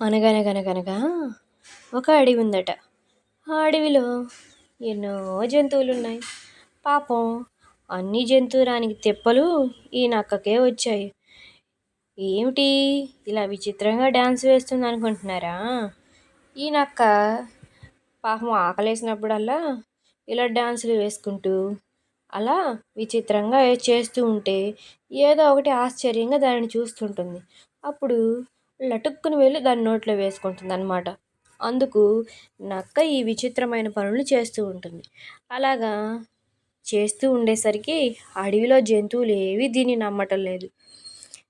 అనగనగనగనగా ఒక అడవి ఉందట. ఆ అడవిలో ఎన్నో జంతువులు ఉన్నాయి పాపం అన్ని జంతువురానికి తెప్పలు ఈ నక్కకే వచ్చాయి. ఏమిటి ఇలా విచిత్రంగా డ్యాన్స్ వేస్తుంది అనుకుంటున్నారా ఈ నక్క పాపం ఆకలేసినప్పుడల్లా ఇలా డ్యాన్సులు వేసుకుంటూ అలా విచిత్రంగా చేస్తూ ఉంటే ఏదో ఒకటి ఆశ్చర్యంగా దానిని చూస్తుంటుంది. అప్పుడు లటుక్కుని వెళ్ళి దాని నోట్లో వేసుకుంటుంది అనమాట అందుకు నక్క ఈ విచిత్రమైన పనులు చేస్తూ ఉంటుంది. అలాగా చేస్తూ ఉండేసరికి అడవిలో జంతువులు ఏవి దీన్ని నమ్మటం లేదు.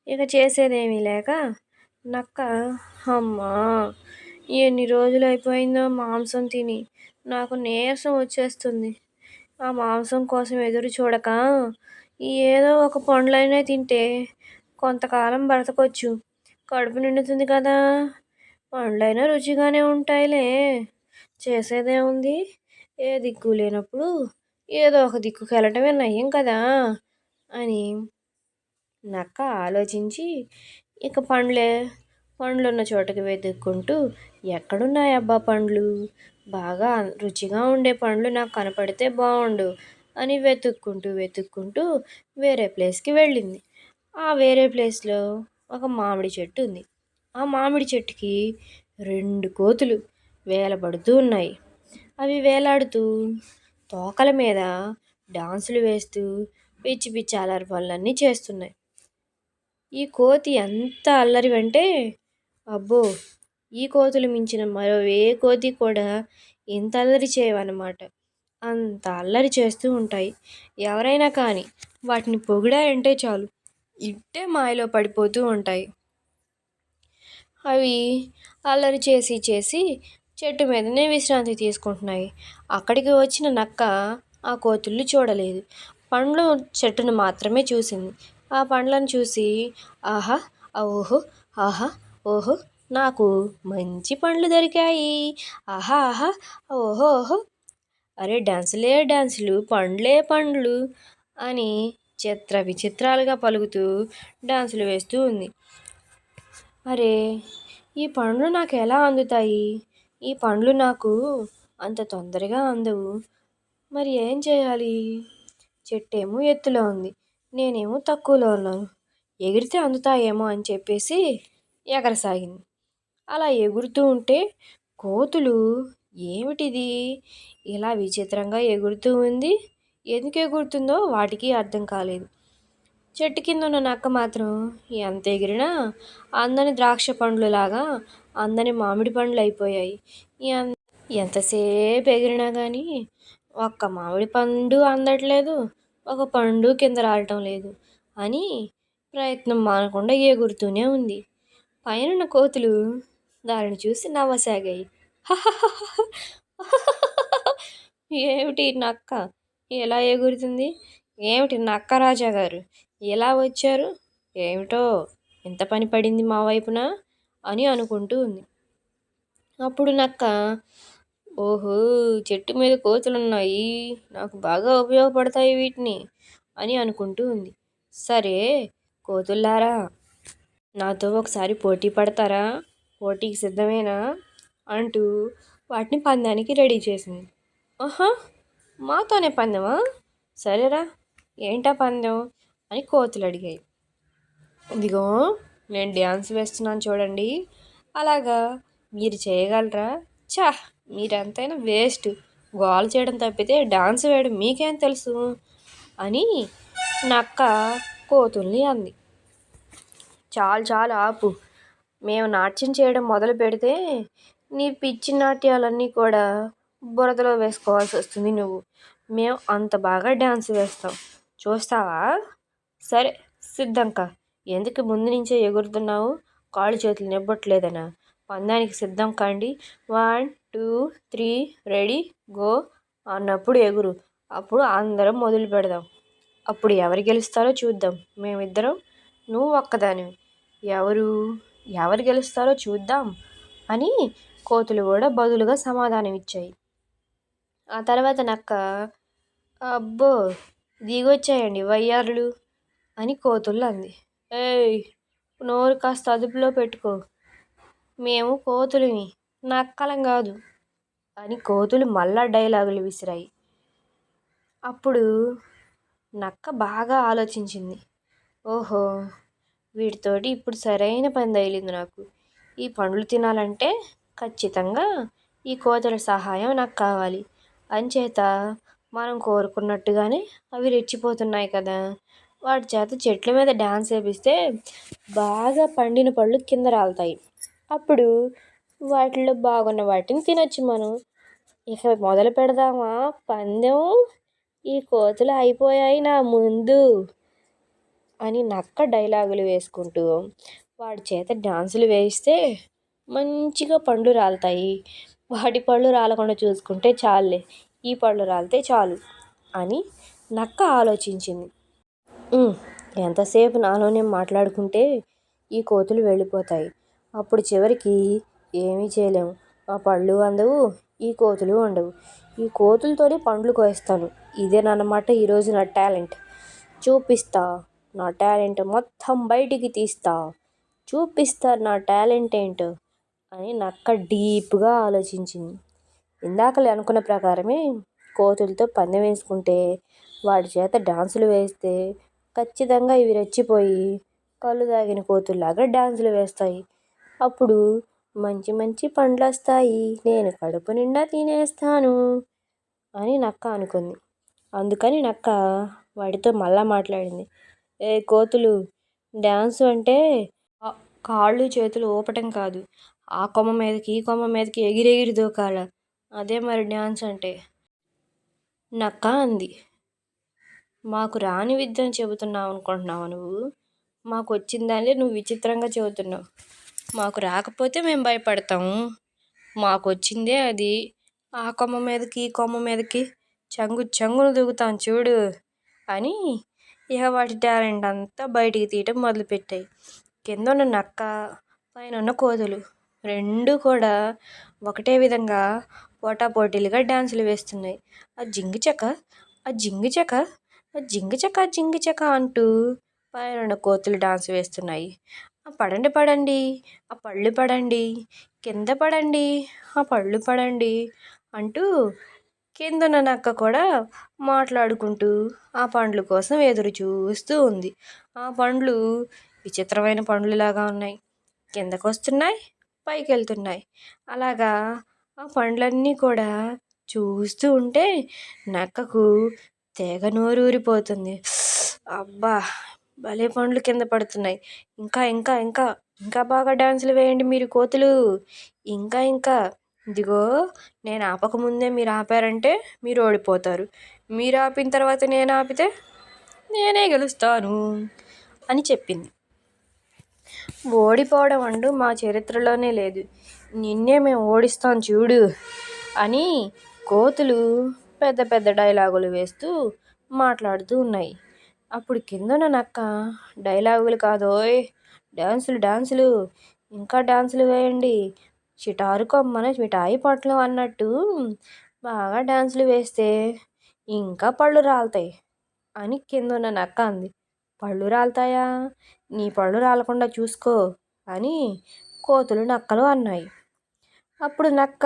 ఇక చేసేదేమీ లేక నక్క అమ్మా ఎన్ని రోజులు అయిపోయిందో మాంసం తిని నాకు నీరసం వచ్చేస్తుంది. ఆ మాంసం కోసం ఎదురు చూడక ఏదో ఒక పండ్లైనా తింటే కొంతకాలం బ్రతకొచ్చు. కడుపు నిండుతుంది కదా. పండ్లైనా రుచిగానే ఉంటాయిలే. చేసేదేముంది ఏ దిక్కు లేనప్పుడు ఏదో ఒక దిక్కుకి వెళ్ళటమే నయం కదా అని నక్క ఆలోచించి ఇక పండ్లే పండ్లు ఉన్న చోటకి వెతుక్కుంటూ ఎక్కడున్నాయి అబ్బా పండ్లు? బాగా రుచిగా ఉండే పండ్లు నాకు కనపడితే బాగుండు అని వెతుక్కుంటూ వెతుక్కుంటూ వేరే ప్లేస్కి వెళ్ళింది. ఆ వేరే ప్లేస్లో ఒక మామిడి చెట్టు ఉంది. ఆ మామిడి చెట్టుకి రెండు కోతులు వేలబడుతూ ఉన్నాయి. అవి వేలాడుతూ తోకల మీద డాన్సులు వేస్తూ పిచ్చి పిచ్చి అల్లరి పనులన్నీ చేస్తున్నాయి. ఈ కోతి ఎంత అల్లరి అంటే అబ్బో! ఈ కోతులు మించిన మరో ఏ కోతి కూడా ఇంత అల్లరి చేయవన్నమాట. అంత అల్లరి చేస్తూ ఉంటాయి. ఎవరైనా కానీ వాటిని పొగిడాయంటే చాలు. ఇట్టే మాయలో పడిపోతూ ఉంటాయి. అవి అల్లరి చేసి చేసి చెట్టు మీదనే విశ్రాంతి తీసుకుంటున్నాయి. అక్కడికి వచ్చిన నక్క ఆ కోతుళ్ళు చూడలేదు. పండ్లు చెట్టును మాత్రమే చూసింది. ఆ పండ్లను చూసి ఆహా ఓహో ఆహా ఓహో నాకు మంచి పండ్లు దొరికాయి. ఆహా ఆహా ఓహో ఓహో. అరే డాన్సులే డాన్సులు పండ్లే పండ్లు అని చిత్ర విచిత్రాలుగా పలుకుతూ డాన్సులు వేస్తూ ఉంది. అరే ఈ పండ్లు నాకు ఎలా అందుతాయి? ఈ పండ్లు నాకు అంత తొందరగా అందవు. మరి ఏం చేయాలి? చెట్టేమో ఎత్తులో ఉంది. నేనేమో తక్కువలో ఉన్నాను. ఎగిరితే అందుతాయేమో అని చెప్పేసి ఎగరసాగింది. అలా ఎగురుతూ ఉంటే కోతులు ఏమిటిది? ఇలా విచిత్రంగా ఎగురుతూ ఉంది. ఎందుకు ఎగురుతుందో వాటికి అర్థం కాలేదు. చెట్టు కింద ఉన్న నక్క మాత్రం ఎంత ఎగిరినా అందని ద్రాక్ష పండ్లు లాగా అందని మామిడి పండ్లు అయిపోయాయి. ఎంతసేపు ఎగిరినా కానీ ఒక్క మామిడి పండు అందట్లేదు ఒక పండు కింద రావటం లేదు అని ప్రయత్నం మానకుండా ఎగురుతూనే ఉంది. పైన కోతులు దానిని చూసి నవ్వసాగాయి. ఏమిటి నక్క? ఎలా ఎగురుతుంది? ఏమిటి నక్క రాజా గారు? ఎలా వచ్చారు? ఏమిటో? ఎంత పని పడింది మా వైపున? అని అనుకుంటూ ఉంది. అప్పుడు నక్క ఓహో చెట్టు మీద కోతులు ఉన్నాయి నాకు బాగా ఉపయోగపడతాయి వీటిని అని అనుకుంటూ ఉంది. సరే కోతుల్లారా నాతో ఒకసారి పోటీ పడతారా? పోటీకి సిద్ధమేనా? అంటూ వాటిని పందానికి రెడీ చేసింది. ఆహా! మాతోనే పందెమా? సరేరా ఏంటా పందెం? అని కోతులు అడిగాయి ఇదిగో నేను డ్యాన్స్ వేస్తున్నాను చూడండి. అలాగా మీరు చేయగలరా? చా మీరంతైనా వేస్ట్. గోల చేయడం తప్పితే డాన్స్ వేయడం మీకేం తెలుసు? అని నక్క కోతుల్ని అంది. చాలు చాలు ఆపు. మేము నాట్యం చేయడం మొదలు పెడితే నీ పిచ్చి నాట్యాలన్నీ కూడా బురదలో వేసుకోవాల్సి వస్తుంది నువ్వు. మేము అంత బాగా డ్యాన్స్ వేస్తాం. చూస్తావా? సరే సిద్ధంక ఎందుకు ముందు నుంచే ఎగురుతున్నావు? కాళ్ళు చేతులు నివ్వట్లేదనా పందానికి సిద్ధం కాండి. One two three ready go అన్నప్పుడు ఎగురు. అప్పుడు అందరం మొదలు పెడదాం. అప్పుడు ఎవరు గెలుస్తారో చూద్దాం. మేమిద్దరం నువ్వు ఒక్కదానివి. ఎవరు ఎవరు గెలుస్తారో చూద్దాం అని కోతులు కూడా బదులుగా సమాధానం ఇచ్చాయి ఆ తర్వాత నక్క అబ్బో దిగొచ్చాయండి వయ్యారులు అని కోతులు అంది. ఏయ్ నోరు కాస్త అదుపులో పెట్టుకో. మేము కోతులిమి నక్కలం కాదు అని కోతులు మళ్ళా డైలాగులు విసిరాయి. అప్పుడు నక్క బాగా ఆలోచించింది. ఓహో వీటితోటి ఇప్పుడు సరైన పని తగిలింది నాకు. ఈ పండ్లు తినాలంటే ఖచ్చితంగా ఈ కోతుల సహాయం నాకు కావాలి. అంచేత మనం కోరుకున్నట్టుగానే అవి రెచ్చిపోతున్నాయి కదా. వాటి చేత చెట్ల మీద డ్యాన్స్ వేపిస్తే బాగా పండిన పళ్ళు కింద రాలుతాయి. అప్పుడు వాటిలో బాగున్న వాటిని తినొచ్చు మనం. ఇక మొదలు పెడదామా? పందెం ఈ కోతులు అయిపోయాయి నా ముందు అని నక్క డైలాగులు వేసుకుంటూ వాడి చేత డాన్సులు వేయిస్తే మంచిగా పండ్లు రాలుతాయి. వాటి పళ్ళు రాలకుండా చూసుకుంటే చాలులే. ఈ పళ్ళు రాలితే చాలు అని నక్క ఆలోచించింది. ఎంతసేపు నాలోనే మాట్లాడుకుంటే ఈ కోతులు వెళ్ళిపోతాయి. అప్పుడు చివరికి ఏమీ చేయలేము ఆ పళ్ళు అందవు ఈ కోతులు ఉండవు. ఈ కోతులతోనే పండ్లు కోయిస్తాను. ఇదేనమాట ఈరోజు నా టాలెంట్. చూపిస్తా నా టాలెంట్ మొత్తం బయటికి తీస్తా. చూపిస్తా నా టాలెంట్ ఏంటో. అని నక్క డీప్గా ఆలోచించింది. ఇందాకలే అనుకున్న ప్రకారమే కోతులతో పందెం వేసుకుంటే వాడి చేత డాన్సులు వేస్తే ఖచ్చితంగా ఇవి రెచ్చిపోయి కళ్ళు తాగిన కోతుల్లాగా డాన్సులు వేస్తాయి. అప్పుడు మంచి మంచి పండ్లు వస్తాయి నేను కడుపు నిండా తినేస్తాను అని నక్క అనుకుంది. అందుకని నక్క వాడితో మళ్ళా మాట్లాడింది. ఏ కోతులు డ్యాన్స్ అంటే కాళ్ళు చేతులు ఊపటం కాదు ఆ కొమ్మ మీదకి ఈ కొమ్మ మీదకి ఎగిరెగిరి దూకాల. అదే మరి డ్యాన్స్ అంటే. నక్క అంది. మాకు రాని విద్యను చెబుతున్నావు అనుకుంటున్నావు నువ్వు? మాకు వచ్చిందాలే నువ్వు విచిత్రంగా చెబుతున్నావు. మాకు రాకపోతే మేము భయపడతాము. మాకు వచ్చిందే అది. ఆ కొమ్మ మీదకి ఈ కొమ్మ మీదకి చంగు చంగును దూకుతాం చూడు అని ఇక వాటి టాలెంట్ అంతా బయటికి తీయటం మొదలుపెట్టాయి. కింద ఉన్న నక్క పైన ఉన్న కోతులు. రెండు కూడా ఒకటే విధంగా పోటాపోటీలుగా డ్యాన్సులు వేస్తున్నాయి. ఆ జింగి చెక్క ఆ జింగి చెక్క ఆ జింగి చెక్క జింగి చెక్క అంటూ పైన కోతులు డాన్స్ వేస్తున్నాయి. ఆ పడండి పడండి ఆ పళ్ళు పడండి కింద పడండి ఆ పళ్ళు పడండి అంటూ కిందన నక్క కూడా మాట్లాడుకుంటూ ఆ పండ్ల కోసం ఎదురు చూస్తూ ఉంది. ఆ పండ్లు విచిత్రమైన పండ్లులాగా ఉన్నాయి. కిందకు వస్తున్నాయి పైకి వెళ్తున్నాయి అలాగా ఆ పండ్లన్నీ కూడా చూస్తూ ఉంటే నక్కకు తెగ నోరూరిపోతుంది. అబ్బా! భలే పండ్లు కింద పడుతున్నాయి. ఇంకా ఇంకా ఇంకా ఇంకా బాగా డ్యాన్సులు వేయండి మీరు కోతులు. ఇంకా ఇంకా. ఇదిగో నేను ఆపకముందే మీరు ఆపారంటే మీరు ఓడిపోతారు. మీరు ఆపిన తర్వాత నేను ఆపితే నేనే గెలుస్తాను అని చెప్పింది. ఓడిపోవడం అంటూ మా చరిత్రలోనే లేదు. నిన్నే మేము ఓడిస్తాం చూడు అని కోతులు పెద్ద పెద్ద డైలాగులు వేస్తూ మాట్లాడుతూ ఉన్నాయి. అప్పుడు కిందన నక్క డైలాగులు కాదోయ్ డ్యాన్సులు డ్యాన్సులు ఇంకా డ్యాన్సులు వేయండి చిటారు కొమ్మన మిఠాయి పొట్లు అన్నట్టు బాగా డ్యాన్సులు వేస్తే ఇంకా పళ్ళు రాలుతాయి అని కింద ఉన్న నక్క అంది. పళ్ళు రాలుతాయా? నీ పళ్ళు రాలకుండా చూసుకో అని కోతులు నక్కలు అన్నాయి. అప్పుడు నక్క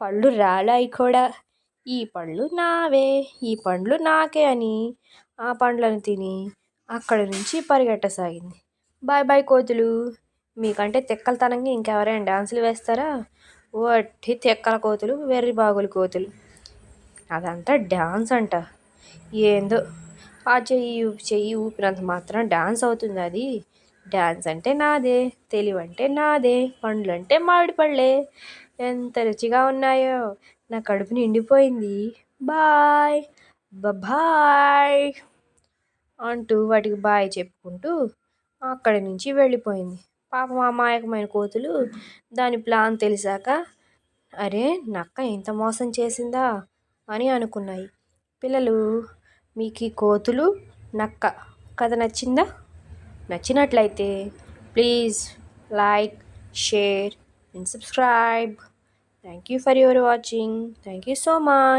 పళ్ళు రాలాయి కూడా. ఈ పళ్ళు నావే ఈ పండ్లు నాకే అని ఆ పండ్లను తిని అక్కడి నుంచి పరిగెట్టసాగింది. బాయ్ బాయ్ కోతులు మీకంటే తిక్కలతనంగా ఇంకెవరైనా డాన్సులు వేస్తారా? వట్టి తిక్కల కోతులు వెర్రి బాగులు కోతులు. అదంతా డ్యాన్స్ అంట. ఏందో ఆ చెయ్యి చెయ్యి ఊపినంత మాత్రం డ్యాన్స్ అవుతుంది అది. డ్యాన్స్ అంటే నాదే తెలివంటే నాదే పండ్లు అంటే మామిడి పళ్ళే. ఎంత రుచిగా ఉన్నాయో. నా కడుపు నిండిపోయింది. బాయ్ బాయ్ అంటూ వాటికి బాయ్ చెప్పుకుంటూ అక్కడి నుంచి వెళ్ళిపోయింది. పాపం అమాయకమైన కోతులు దాని ప్లాన్ తెలిసాక అరే నక్క ఇంత మోసం చేసిందా? అని అనుకున్నాయి. పిల్లలు మీకు ఈ కోతులు నక్క కథ నచ్చిందా? నచ్చినట్లయితే please like share and subscribe. Thank you for your watching. Thank you so much.